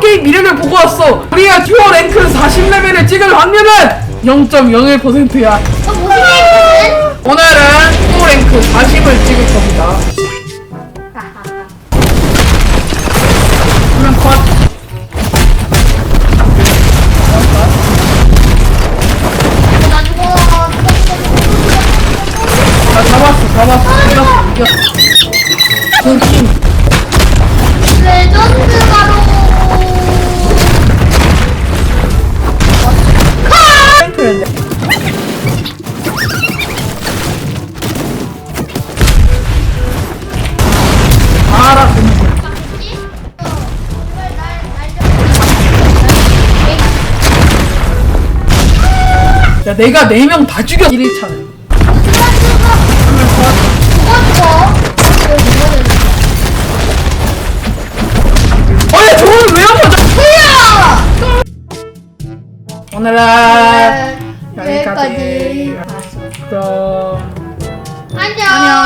게임 미래를 보고 왔어. 우리가 듀오 랭크 40레벨을 찍을 확률은 0.01%야. 어, 무슨 게임이거든? 오늘은 듀오 랭크 40을 찍을 겁니다. 그러면 컷. 나 죽어. 나 잡았어, 잡았어. 이겼어, 이겼어. 그팀 야, 내가 4명 다 죽여, 1일차는. 어, 야, 저거는 왜한 거죠? 오늘은 여기까지. 여기까지. 그럼. 안녕. 아!